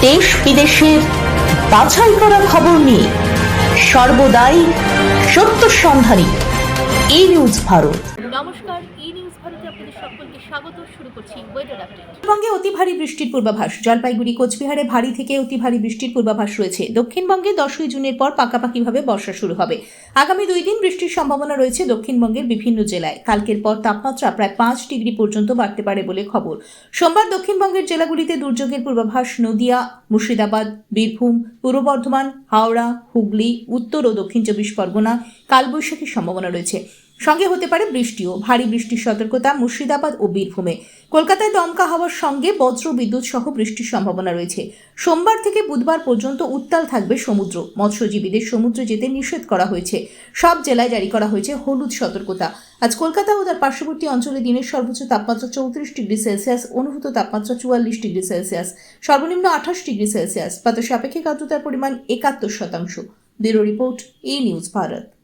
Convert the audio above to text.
দেশ বিদেশের বাছাই করা খবর নিয়ে সর্বদাই সত্য সন্ধানী এই নিউজ ভারত। আপনাদের অতি ভারী বৃষ্টির পূর্বাভাস, জলপাইগুড়ি, কোচবিহারে ভারী থেকে অতি ভারী বৃষ্টির পূর্বাভাস রয়েছে। দক্ষিণবঙ্গে দশই জুনের পর পাকাপাকিভাবে বর্ষা শুরু হবে। আগামী দুই দিন বৃষ্টির সম্ভাবনা রয়েছে দক্ষিণবঙ্গের বিভিন্ন জেলায়। কালকের পর তাপমাত্রা প্রায় পাঁচ ডিগ্রি পর্যন্ত বাড়তে পারে বলে খবর। সোমবার দক্ষিণবঙ্গের জেলাগুলিতে দুর্যোগের পূর্বাভাস নদিয়া, মুর্শিদাবাদ, বীরভূম, পূর্ব বর্ধমান, হাওড়া, হুগলি, উত্তর ও দক্ষিণ চব্বিশ পরগনা কালবৈশাখীর সম্ভাবনা রয়েছে। সঙ্গে হতে পারে বৃষ্টিও। ভারী বৃষ্টির সতর্কতা মুর্শিদাবাদ ও বীরভূমে। কলকাতায় দমকা হওয়ার সঙ্গে বজ্র বিদ্যুৎ সহ বৃষ্টির সম্ভাবনা রয়েছে। সোমবার থেকে বুধবার পর্যন্ত উত্তাল থাকবে সমুদ্র। মৎস্যজীবীদের সমুদ্রে যেতে নিষেধ করা হয়েছে। সব জেলায় জারি করা হয়েছে হলুদ সতর্কতা। আজ কলকাতা ও তার পার্শ্ববর্তী অঞ্চলে দিনের সর্বোচ্চ তাপমাত্রা চৌত্রিশ ডিগ্রি সেলসিয়াস, অনুভূত তাপমাত্রা চুয়াল্লিশ ডিগ্রি সেলসিয়াস, সর্বনিম্ন আঠাশ ডিগ্রি সেলসিয়াস। বাতাসে আপেক্ষিক আর্দ্রতার পরিমাণ একাত্তর শতাংশ। Bureau report, A news Bharat.